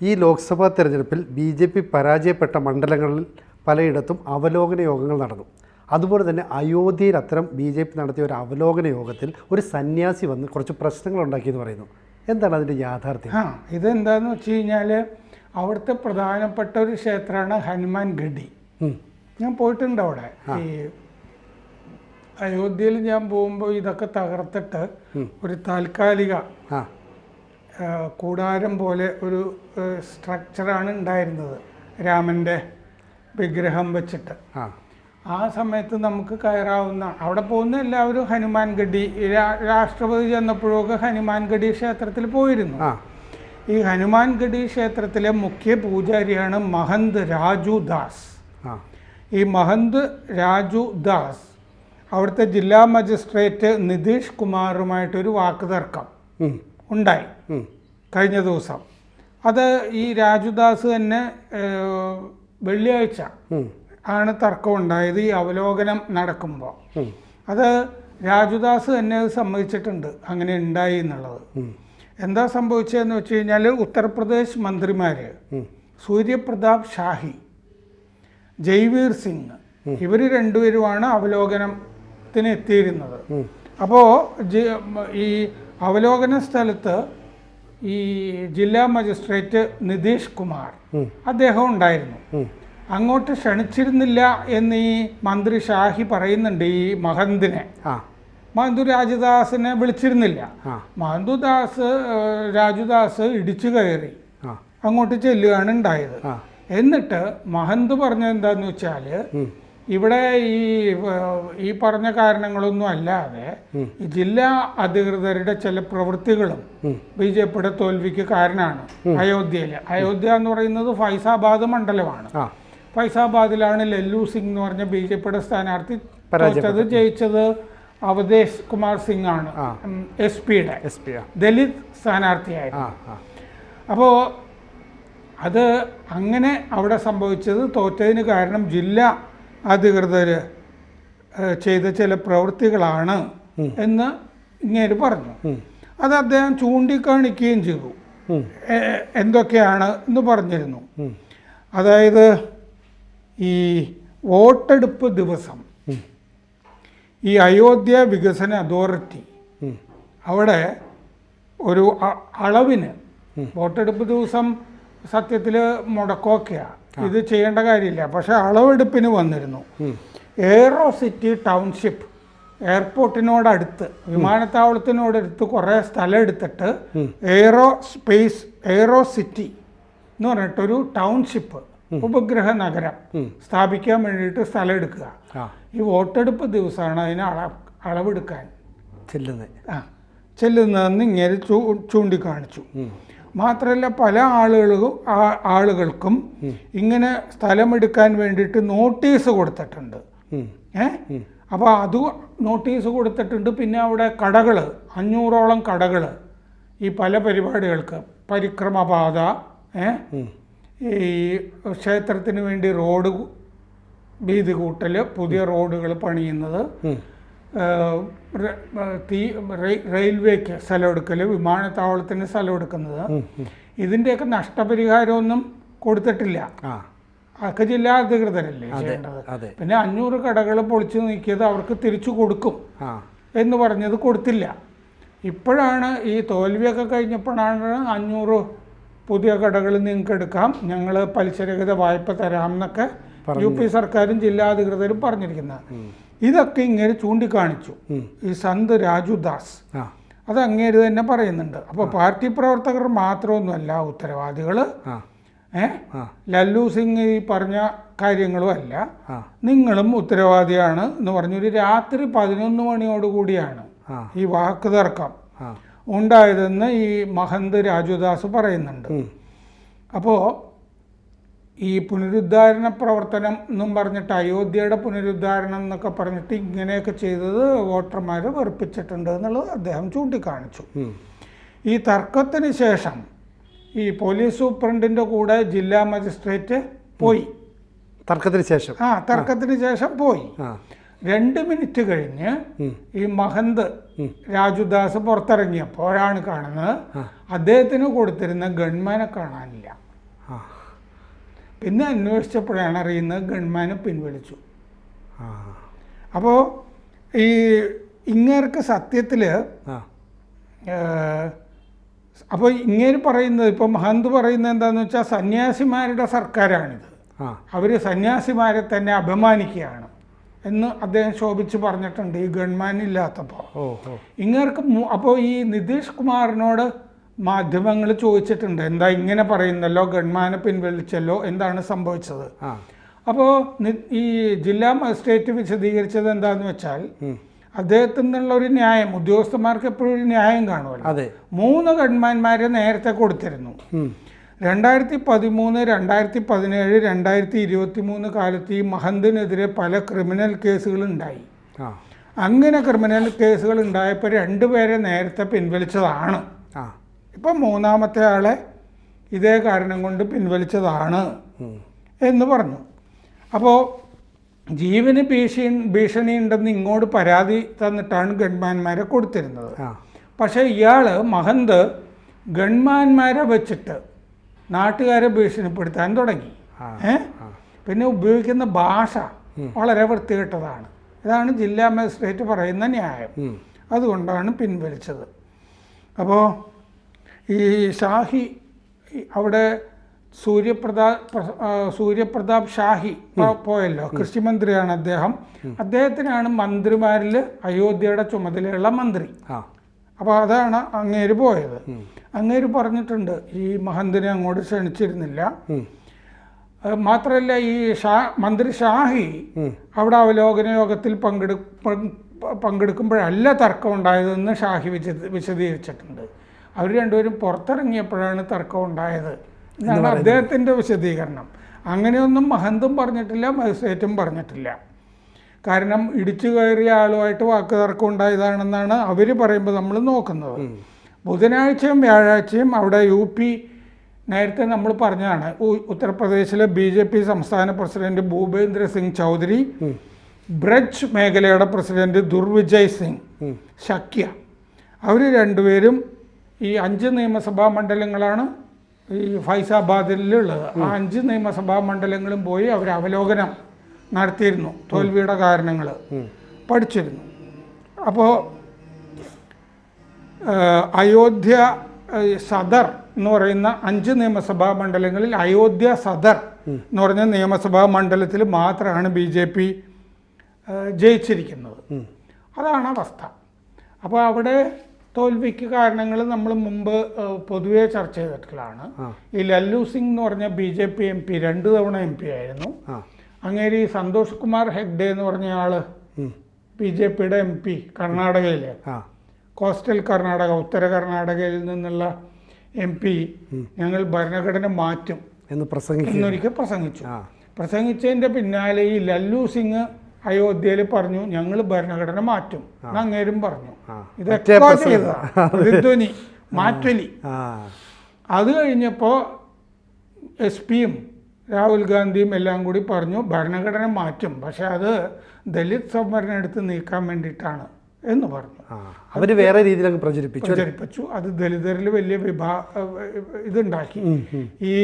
ഈ ലോക്സഭാ തെരഞ്ഞെടുപ്പിൽ B J P പരാജയപ്പെട്ട മണ്ഡലങ്ങളിൽ പലയിടത്തും അവലോകന യോഗങ്ങൾ നടന്നു. അതുപോലെ തന്നെ അയോധ്യയിൽ അത്തരം ബി ജെ പി നടത്തിയ ഒരു അവലോകന യോഗത്തിൽ ഒരു സന്യാസി വന്ന് കുറച്ച് പ്രശ്നങ്ങൾ ഉണ്ടാക്കിയെന്ന് പറയുന്നു. എന്താണ് അതിന്റെ യാഥാർത്ഥ്യം? ആ ഇതെന്താന്ന് വെച്ച് കഴിഞ്ഞാൽ അവിടുത്തെ പ്രധാനപ്പെട്ട ഒരു ക്ഷേത്രമാണ് ഹനുമാൻ ഗഡി. ഞാൻ പോയിട്ടുണ്ട് അവിടെ. ഈ അയോധ്യയിൽ ഞാൻ പോകുമ്പോൾ ഇതൊക്കെ തകർത്തിട്ട് ഒരു താൽക്കാലിക കൂടാരം പോലെ ഒരു സ്ട്രക്ചറാണ് ഉണ്ടായിരുന്നത്. രാമന്റെ വിഗ്രഹം വെച്ചിട്ട്. ആ. സമയത്ത് നമുക്ക് കയറാവുന്ന അവിടെ പോകുന്ന എല്ലാവരും ഹനുമാൻ ഗഡി രാഷ്ട്രപതി ചെന്നപ്പോഴൊക്കെ ഹനുമാൻ ഗഡി ക്ഷേത്രത്തിൽ പോയിരുന്നു. ഈ ഹനുമാൻ ഗഡി ക്ഷേത്രത്തിലെ മുഖ്യ പൂജാരിയാണ് മഹന്ത് രാജു ദാസ്. ഈ മഹന്ത് രാജു ദാസ് അവിടുത്തെ ജില്ലാ മജിസ്ട്രേറ്റ് നിതീഷ് കുമാറുമായിട്ടൊരു വാക്കുതർക്കം. ഉണ്ടായി. കഴിഞ്ഞ ദിവസം. അത് ഈ രാജുദാസ് തന്നെ വെള്ളിയാഴ്ച ആണ് തർക്കം ഉണ്ടായത് ഈ അവലോകനം നടക്കുമ്പോൾ അത് രാജുദാസ് തന്നെ അത് സമ്മതിച്ചിട്ടുണ്ട്. അങ്ങനെ ഉണ്ടായി എന്നുള്ളത്. എന്താ സംഭവിച്ചതെന്ന് വെച്ച് കഴിഞ്ഞാൽ ഉത്തർപ്രദേശ് മന്ത്രിമാർ. സൂര്യപ്രതാപ് ഷാഹി ജയ്വീർ സിംഗ് ഇവർ രണ്ടുപേരുമാണ് അവലോകനത്തിന് എത്തിയിരുന്നത് അപ്പോൾ ഈ അവലോകന സ്ഥലത്ത് ഈ ജില്ലാ മജിസ്ട്രേറ്റ് നിതീഷ് കുമാർ. അദ്ദേഹം ഉണ്ടായിരുന്നു. അങ്ങോട്ട് ക്ഷണിച്ചിരുന്നില്ല എന്ന് ഈ മന്ത്രി ഷാഹി പറയുന്നുണ്ട് ഈ മഹന്തിനെ. മഹന്തു രാജദാസിനെ വിളിച്ചിരുന്നില്ല. മഹന്തുദാസ് രാജുദാസ് ഇടിച്ചു കയറി. അങ്ങോട്ട് ചെല്ലുകയാണ് ഉണ്ടായത്. എന്നിട്ട് മഹന്ത് പറഞ്ഞത് എന്താന്ന് വെച്ചാൽ. ഇവിടെ ഈ ഈ പറഞ്ഞ കാരണങ്ങളൊന്നും അല്ലാതെ ജില്ലാ അധികൃതരുടെ ചില പ്രവൃത്തികളും. ബി ജെ പിയുടെ തോൽവിക്ക് കാരണമാണ് അയോധ്യയിൽ. അയോധ്യ എന്ന് പറയുന്നത് ഫൈസാബാദ് മണ്ഡലമാണ്. ഫൈസാബാദിലാണ് ലല്ലു സിംഗ് എന്ന് പറഞ്ഞ ബി ജെ പിയുടെ സ്ഥാനാർത്ഥി. തോറ്റത് ജയിച്ചത് അവധേഷ് കുമാർ സിംഗ് ആണ്. എസ് പിയുടെ ദലിത് സ്ഥാനാർത്ഥിയായിരുന്നു. അപ്പോൾ അത് അങ്ങനെ അവിടെ സംഭവിച്ചത് തോറ്റതിന് കാരണം ജില്ലാ അധികൃതർ ചെയ്ത ചില പ്രവൃത്തികളാണ് എന്ന് ഇങ്ങേര് പറഞ്ഞു. അത് അദ്ദേഹം ചൂണ്ടിക്കാണിക്കുകയും ചെയ്തു. എന്തൊക്കെയാണ് എന്ന് പറഞ്ഞിരുന്നു. അതായത് ഈ വോട്ടെടുപ്പ് ദിവസം ഈ അയോധ്യ വികസന അതോറിറ്റി അവിടെ ഒരു അളവിന് വോട്ടെടുപ്പ് ദിവസം സത്യത്തിൽ മുടക്കമൊക്കെയാണ് ഇത് ചെയ്യേണ്ട കാര്യമില്ല. പക്ഷെ അളവെടുപ്പിന് വന്നിരുന്നു. എയറോ സിറ്റി ടൗൺഷിപ്പ് എയർപോർട്ടിനോടടുത്ത് വിമാനത്താവളത്തിനോടടുത്ത് കുറേ സ്ഥലം എടുത്തിട്ട് എയറോ സ്പേസ് എയറോ സിറ്റി എന്ന് പറഞ്ഞിട്ടൊരു ടൗൺഷിപ്പ് ഉപഗ്രഹ നഗരം സ്ഥാപിക്കാൻ വേണ്ടിയിട്ട് സ്ഥലം എടുക്കുക ഈ വോട്ടെടുപ്പ് ദിവസമാണ് അതിന് അള അളവെടുക്കാൻ. ചെല്ലുന്നത്. ആ. ചെല്ലുന്നതെന്ന് ഇങ്ങനെ ചൂ ചൂണ്ടിക്കാണിച്ചു. മാത്രമല്ല പല ആളുകളും ആ- ആളുകൾക്കും ഇങ്ങനെ സ്ഥലമെടുക്കാൻ വേണ്ടിയിട്ട് നോട്ടീസ് കൊടുത്തിട്ടുണ്ട്. ഏ? അപ്പോൾ അത് നോട്ടീസ് കൊടുത്തിട്ടുണ്ട്. പിന്നെ അവിടെ കടകൾ അഞ്ഞൂറോളം കടകൾ ഈ പല പരിപാടികൾക്ക്. പരിക്രമപാത ഏ? ഈ ക്ഷേത്രത്തിന് വേണ്ടി റോഡ് വീതി കൂട്ടൽ പുതിയ റോഡുകൾ പണിയുന്നത്. തീ റെയി- റെയിൽവേക്ക് സ്ഥലം എടുക്കൽ വിമാനത്താവളത്തിന് സ്ഥലം എടുക്കുന്നത്. ഇതിന്റെയൊക്കെ നഷ്ടപരിഹാരമൊന്നും കൊടുത്തിട്ടില്ല. അതൊക്കെ ജില്ലാ അധികൃതരല്ലേ ചെയ്യേണ്ടത്? പിന്നെ അഞ്ഞൂറ് കടകൾ പൊളിച്ചു നീക്കിയത് അവർക്ക് തിരിച്ചു കൊടുക്കും എന്ന് പറഞ്ഞത് കൊടുത്തില്ല. ഇപ്പോഴാണ് ഈ തോൽവിയൊക്കെ കഴിഞ്ഞപ്പോഴാണ് അഞ്ഞൂറ് പുതിയ കടകൾ നിങ്ങൾക്ക് എടുക്കാം ഞങ്ങൾ പലിശരഹിത വായ്പ തരാം എന്നൊക്കെ യു പി സർക്കാരും ജില്ലാ അധികൃതരും പറഞ്ഞിരിക്കുന്നത്. ഇതൊക്കെ ഇങ്ങനെ ചൂണ്ടിക്കാണിച്ചു. ഈ സന്ത് രാജുദാസ് അത് അങ്ങേര് തന്നെ പറയുന്നുണ്ട്. അപ്പോൾ പാർട്ടി പ്രവർത്തകർ മാത്രമൊന്നുമല്ല ഉത്തരവാദികൾ ആ. ഏ? ലല്ലു സിംഗ് ഈ പറഞ്ഞ കാര്യങ്ങളും അല്ല. നിങ്ങളും ഉത്തരവാദിയാണ് എന്ന് പറഞ്ഞൊരു രാത്രി പതിനൊന്ന് മണിയോടുകൂടിയാണ് കൂടിയാണ് ഈ വാക്ക് തർക്കം. ഉണ്ടായതെന്ന് ഈ മഹന്ത് രാജുദാസ് പറയുന്നുണ്ട്. അപ്പോൾ ഈ പുനരുദ്ധാരണ പ്രവർത്തനം എന്നും പറഞ്ഞിട്ട് അയോധ്യയുടെ പുനരുദ്ധാരണം എന്നൊക്കെ പറഞ്ഞിട്ട് ഇങ്ങനെയൊക്കെ ചെയ്തത് വോട്ടർമാർ വെറുപ്പിച്ചിട്ടുണ്ട് എന്നുള്ളത് അദ്ദേഹം ചൂണ്ടിക്കാണിച്ചു. ഈ തർക്കത്തിന് ശേഷം ഈ പോലീസ് സൂപ്രണ്ടിന്റെ കൂടെ ജില്ലാ മജിസ്ട്രേറ്റ് പോയി. തർക്കത്തിന് ശേഷം. ആ തർക്കത്തിന് ശേഷം പോയി. രണ്ട് മിനിറ്റ് കഴിഞ്ഞ് ഈ മഹന്ത് രാജുദാസ് പുറത്തിറങ്ങിയപ്പോഴാണ് കാണുന്നത് അദ്ദേഹത്തിന് കൊടുത്തിരുന്ന ഗൺമാനെ കാണാനില്ല. പിന്നെ അന്വേഷിച്ചപ്പോഴാണ് അറിയുന്നത് ഗൺമാനെ പിൻവലിച്ചു. അപ്പോൾ ഈ ഇങ്ങേർക്ക് സത്യത്തിൽ അപ്പോൾ ഇങ്ങേര് പറയുന്നത് ഇപ്പോൾ മഹന്ത് പറയുന്നത് എന്താണെന്ന് വെച്ചാൽ സന്യാസിമാരുടെ സർക്കാരാണിത്. അവർ സന്യാസിമാരെ തന്നെ അപമാനിക്കുകയാണ് എന്ന് അദ്ദേഹം ശോഭിച്ച് പറഞ്ഞിട്ടുണ്ട് ഈ ഗവൺമെന്റ് ഇല്ലാത്തപ്പോൾ ഇങ്ങേർക്ക് അപ്പോൾ ഈ നിതീഷ് കുമാറിനോട് മാധ്യമങ്ങൾ ചോദിച്ചിട്ടുണ്ട് എന്താ ഇങ്ങനെ പറയുന്നല്ലോ ഗവൺമാനെ പിൻവലിച്ചല്ലോ എന്താണ് സംഭവിച്ചത്? അപ്പോൾ ഈ ജില്ലാ മജിസ്ട്രേറ്റ് വിശദീകരിച്ചത് എന്താന്ന് വെച്ചാൽ. അദ്ദേഹത്തിൽ നിന്നുള്ള ഒരു ന്യായം ഉദ്യോഗസ്ഥന്മാർക്ക് എപ്പോഴും ഒരു ന്യായം കാണുമല്ലോ. മൂന്ന് ഗൺമാന്മാരെ നേരത്തെ കൊടുത്തിരുന്നു. രണ്ടായിരത്തി പതിമൂന്ന് രണ്ടായിരത്തി പതിനേഴ് രണ്ടായിരത്തി ഇരുപത്തി മൂന്ന് കാലത്ത് ഈ മഹന്തിനെതിരെ പല ക്രിമിനൽ കേസുകൾ ഉണ്ടായി. അങ്ങനെ ക്രിമിനൽ കേസുകൾ ഉണ്ടായപ്പോൾ രണ്ടുപേരെ നേരത്തെ പിൻവലിച്ചതാണ്. ഇപ്പം മൂന്നാമത്തെ ആളെ ഇതേ കാരണം കൊണ്ട് പിൻവലിച്ചതാണ് എന്ന് പറഞ്ഞു. അപ്പോൾ ജീവന് ഭീഷണി ഭീഷണി ഉണ്ടെന്ന് ഇങ്ങോട്ട് പരാതി തന്നിട്ടാണ് ഗൺമാന്മാരെ കൊടുത്തിരുന്നത്. പക്ഷേ ഇയാൾ മഹന്ത് ഗൺമാന്മാരെ വെച്ചിട്ട് നാട്ടുകാരെ ഭീഷണിപ്പെടുത്താൻ തുടങ്ങി. ഏ? പിന്നെ ഉപയോഗിക്കുന്ന ഭാഷ വളരെ വൃത്തികെട്ടതാണ്. ഇതാണ് ജില്ലാ മജിസ്ട്രേറ്റ് പറയുന്ന ന്യായം. അതുകൊണ്ടാണ് പിൻവലിച്ചത്. അപ്പോൾ ഈ ഷാഹി അവിടെ സൂര്യപ്രതാ പ്ര- സൂര്യപ്രതാപ് ഷാഹി പോയല്ലോ കൃഷി മന്ത്രിയാണ് അദ്ദേഹം. അദ്ദേഹത്തിനാണ് മന്ത്രിമാരിൽ അയോധ്യയുടെ ചുമതലയുള്ള മന്ത്രി. അപ്പോൾ അതാണ് അങ്ങേര് പോയത്. അങ്ങേര് പറഞ്ഞിട്ടുണ്ട് ഈ മഹന്തിനെ അങ്ങോട്ട് ക്ഷണിച്ചിരുന്നില്ല. മാത്രല്ല മാത്രമല്ല ഈ ഷാ മന്ത്രി ഷാഹി അവിടെ അവലോകന യോഗത്തിൽ പങ്കെടു പങ്ക് പങ്കെടുക്കുമ്പോഴല്ല തർക്കം ഉണ്ടായതെന്ന് ഷാഹി വിശദീകരിച്ചിട്ടുണ്ട്. അവർ രണ്ടുപേരും പുറത്തിറങ്ങിയപ്പോഴാണ് തർക്കം ഉണ്ടായത്. എന്നാണ് അദ്ദേഹത്തിന്റെ വിശദീകരണം. അങ്ങനെയൊന്നും മഹന്തും പറഞ്ഞിട്ടില്ല മജിസ്ട്രേറ്റും പറഞ്ഞിട്ടില്ല. കാരണം ഇടിച്ചു കയറിയ ആളുമായിട്ട് വാക്ക് തർക്കം ഉണ്ടായതാണെന്നാണ് അവർ പറയുമ്പോൾ നമ്മൾ നോക്കുന്നത്. ബുധനാഴ്ചയും വ്യാഴാഴ്ചയും അവിടെ യു പി നേരത്തെ നമ്മൾ പറഞ്ഞതാണ് ഉത്തർപ്രദേശിലെ ബി ജെ പി സംസ്ഥാന പ്രസിഡന്റ് ഭൂപേന്ദ്ര സിംഗ് ചൗധരി ബ്രജ് മേഖലയുടെ പ്രസിഡന്റ് ദുർവിജയ് സിംഗ് ശക്യ അവർ രണ്ടുപേരും ഈ അഞ്ച് നിയമസഭാ മണ്ഡലങ്ങളാണ് ഈ ഫൈസാബാദിലുള്ളത്. ആ അഞ്ച് നിയമസഭാ മണ്ഡലങ്ങളും പോയി അവർ അവലോകനം നടത്തിയിരുന്നു. തോൽവിയുടെ കാരണങ്ങൾ പഠിച്ചിരുന്നു. അപ്പോൾ അയോധ്യ സദർ എന്ന് പറയുന്ന അഞ്ച് നിയമസഭാ മണ്ഡലങ്ങളിൽ അയോധ്യ സദർ എന്ന് പറഞ്ഞ നിയമസഭാ മണ്ഡലത്തിൽ മാത്രമാണ് ബി ജെ പി ജയിച്ചിരിക്കുന്നത്. അതാണ് അവസ്ഥ. അപ്പോൾ അവിടെ തോൽവിക്ക് കാരണങ്ങൾ നമ്മൾ മുമ്പ് പൊതുവേ ചർച്ച ചെയ്തിട്ടുള്ളതാണ്. ഈ ലല്ലു സിംഗ് എന്ന് പറഞ്ഞ B J P M P രണ്ട് തവണ എം പി ആയിരുന്നു. അങ്ങേര് ഈ സന്തോഷ് കുമാർ ഹെഗ്ഡെ എന്ന് പറഞ്ഞ ആൾ. ബി ജെ പിയുടെ എം പി കർണാടകയിലെ. കോസ്റ്റൽ കർണാടക ഉത്തര കർണാടകയിൽ നിന്നുള്ള എം പി ഞങ്ങൾ ഭരണഘടന മാറ്റും എന്ന് പ്രസംഗിച്ചു എന്നൊരിക്കൽ പ്രസംഗിച്ചു. പ്രസംഗിച്ചതിന്റെ പ്രസംഗിച്ചതിന്റെ പിന്നാലെ ഈ ലല്ലു സിംഗ് അയോധ്യയിൽ പറഞ്ഞു ഞങ്ങൾ ഭരണഘടന മാറ്റും. അങ്ങേരും പറഞ്ഞു. ഇതൊക്കെ ചെയ്തതാണ് മാറ്റലി. അത് കഴിഞ്ഞപ്പോൾ എസ് പിയും രാഹുൽ ഗാന്ധിയും എല്ലാം കൂടി പറഞ്ഞു ഭരണഘടന മാറ്റും. പക്ഷെ അത് ദലിത് സംവരണം എടുത്ത് നീക്കാൻ വേണ്ടിയിട്ടാണ്. എന്ന് പറഞ്ഞു. അവർ അവർ വേറെ രീതിയിൽ പ്രചരിപ്പിച്ചു പ്രചരിപ്പിച്ചു. അത് ദലിതരിൽ വലിയ വിഭാ ഇതുണ്ടാക്കി. ഈ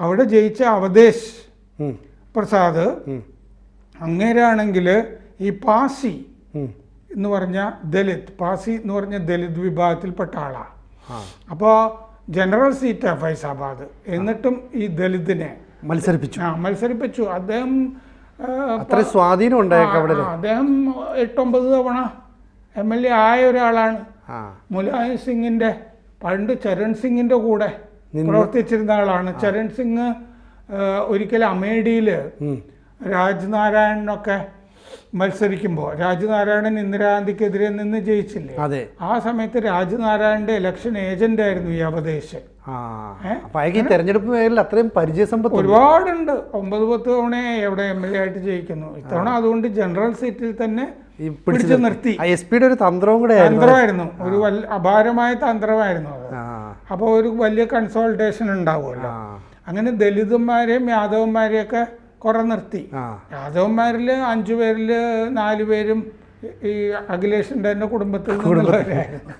അവിടെ ജയിച്ച അവദേശ് പ്രസാദ്. അങ്ങേരാണെങ്കിൽ ഈ പാസി എന്ന് പറഞ്ഞ ദലിത് പാസി എന്ന് പറഞ്ഞ ദലിത് വിഭാഗത്തിൽപ്പെട്ട ആളാണ് അപ്പോൾ ജനറൽ സീറ്റാണ് ഫൈസാബാദ്. എന്നിട്ടും ഈ ദലിതിനെ മത്സരിപ്പിച്ചു. ആ മത്സരിപ്പിച്ചു. അദ്ദേഹം അത്ര സ്വാധീനം അവിടെ. അദ്ദേഹം എട്ടൊമ്പത് തവണ എം എൽ എ ആയ ഒരാളാണ്. മുലായം സിംഗിന്റെ പണ്ട് ചരൺ സിംഗിന്റെ കൂടെ പ്രവർത്തിച്ചിരുന്ന ആളാണ്. ചരൺ സിംഗ് ഒരിക്കൽ അമേഠിയിൽ ഉം. രാജ്നാരായണനൊക്കെ മത്സരിക്കുമ്പോൾ രാജ്നാരായണൻ ഇന്ദിരാഗാന്ധിക്കെതിരെ നിന്ന് ജയിച്ചില്ലേ? അതെ. ആ സമയത്ത് രാജ്നാരായണന്റെ ഇലക്ഷൻ ഏജന്റ് ആയിരുന്നു ഈ അവദേശ് തെരഞ്ഞെടുപ്പ് മേഖലയിൽ അത്രയും പരിചയസമ്പത്ത്. ഒരുപാടുണ്ട്. ഒമ്പത് പത്ത് തവണ എവിടെ എം എൽ എ ആയിട്ട് ജയിക്കുന്നു. ഇത്തവണ അതുകൊണ്ട് ജനറൽ സീറ്റിൽ തന്നെ പിടിച്ചു നിർത്തി. എസ് പിയുടെ ഒരു തന്ത്രവും കൂടെ തന്ത്രമായിരുന്നു. ഒരു വല്ല അപാരമായ തന്ത്രമായിരുന്നു അത്. അപ്പോൾ ഒരു വലിയ കൺസോൾട്ടേഷൻ ഉണ്ടാവുമല്ലോ. അങ്ങനെ ദലിതന്മാരെയും യാദവന്മാരെയൊക്കെ കുറെ നിർത്തി. രാജവന്മാരിൽ അഞ്ചു പേരിൽ നാലു പേരും ഈ അഖിലേഷിന്റെ തന്നെ കുടുംബത്തിൽ നിന്നുള്ളവരായിരുന്നു?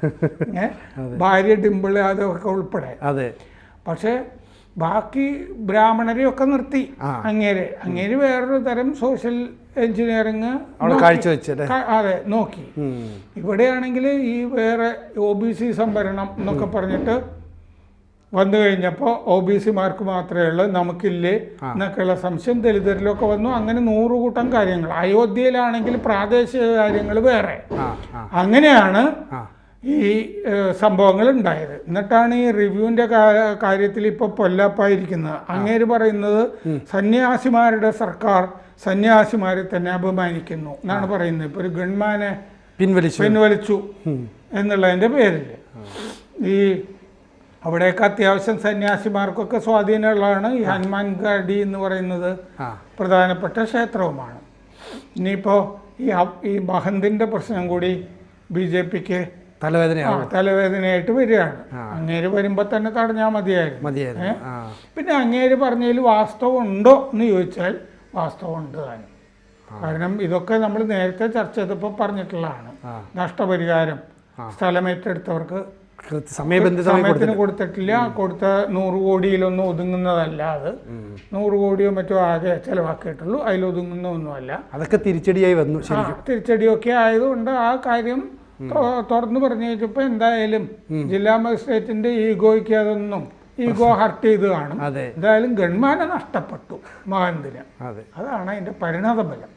ഭാര്യ ഡിമ്പിൾ അതൊക്കെ ഉൾപ്പെടെ. അതെ. പക്ഷേ ബാക്കി ബ്രാഹ്മണരെയൊക്കെ നിർത്തി അങ്ങേര്. അങ്ങേരെ വേറൊരു തരം സോഷ്യൽ എഞ്ചിനീയറിങ് അതെ നോക്കി. ഇവിടെയാണെങ്കിൽ ഈ വേറെ ഒ ബി സി സംവരണം എന്നൊക്കെ പറഞ്ഞിട്ട് വന്നു കഴിഞ്ഞപ്പോൾ ഒ ബി സി മാർക്ക് മാത്രമേ ഉള്ളൂ നമുക്കില്ലേ എന്നൊക്കെയുള്ള സംശയം ദലിതരിലൊക്കെ വന്നു. അങ്ങനെ നൂറുകൂട്ടം കാര്യങ്ങൾ. അയോധ്യയിലാണെങ്കിൽ പ്രാദേശിക കാര്യങ്ങൾ വേറെ. അങ്ങനെയാണ് ഈ സംഭവങ്ങൾ ഉണ്ടായത് എന്നിട്ടാണ് ഈ റിവ്യൂവിന്റെ കാര്യത്തിൽ ഇപ്പോൾ പൊല്ലപ്പായിരിക്കുന്നത്. അങ്ങേര് പറയുന്നത് സന്യാസിമാരുടെ സർക്കാർ സന്യാസിമാരെ തന്നെ അപമാനിക്കുന്നു എന്നാണ് പറയുന്നത്. ഇപ്പോൾ ഒരു ഗൺമാനെ പിൻവലിച്ചു. പിൻവലിച്ചു എന്നുള്ളതിന്റെ പേരിൽ. ഈ അവിടെയൊക്കെ അത്യാവശ്യം സന്യാസിമാർക്കൊക്കെ സ്വാധീനമുള്ളതാണ്. ഈ ഹനുമാൻ ഗാഡി എന്ന് പറയുന്നത് പ്രധാനപ്പെട്ട ക്ഷേത്രവുമാണ്. ഇനിയിപ്പോൾ ഈ ഈ മഹന്തിന്റെ പ്രശ്നം കൂടി ബി ജെ പിക്ക് തലവേദന തലവേദനയായിട്ട് വരികയാണ്. അങ്ങേര് വരുമ്പോൾ തന്നെ തടഞ്ഞാൽ മതിയായിരുന്നു. മതിയായിരുന്നു. പിന്നെ അങ്ങേര് പറഞ്ഞതിൽ വാസ്തവം ഉണ്ടോ എന്ന് ചോദിച്ചാൽ വാസ്തവം ഉണ്ട് താനും കാരണം ഇതൊക്കെ നമ്മൾ നേരത്തെ ചർച്ച ചെയ്തപ്പോൾ പറഞ്ഞിട്ടുള്ളതാണ്. നഷ്ടപരിഹാരം സ്ഥലം ഏറ്റെടുത്തവർക്ക് കൃത്യ- സമയബന്ധിതമായി സമയത്തിന് കൊടുത്തിട്ടില്ല. കൊടുത്ത നൂറ് കോടിയിലൊന്നും ഒതുങ്ങുന്നതല്ല അത്. നൂറ് കോടിയോ മറ്റോ ആകെ ചെലവാക്കിയിട്ടുള്ളൂ. അതിലൊതുങ്ങുന്ന ഒന്നുമല്ല. അതൊക്കെ തിരിച്ചടിയായി വന്നു തിരിച്ചടിയൊക്കെ ആയതുകൊണ്ട് ആ കാര്യം തുറന്നു പറഞ്ഞു കഴിഞ്ഞപ്പോൾ എന്തായാലും ജില്ലാ മജിസ്ട്രേറ്റിന്റെ ഈഗോയ്ക്ക് അതൊന്നും ഈഗോ ഹർട്ട് ചെയ്ത് കാണും. എന്തായാലും ഗൺമാനെ നഷ്ടപ്പെട്ടു മഹന്തിന് അതെ. അതാണ് അതിന്റെ പരിണത ഫലം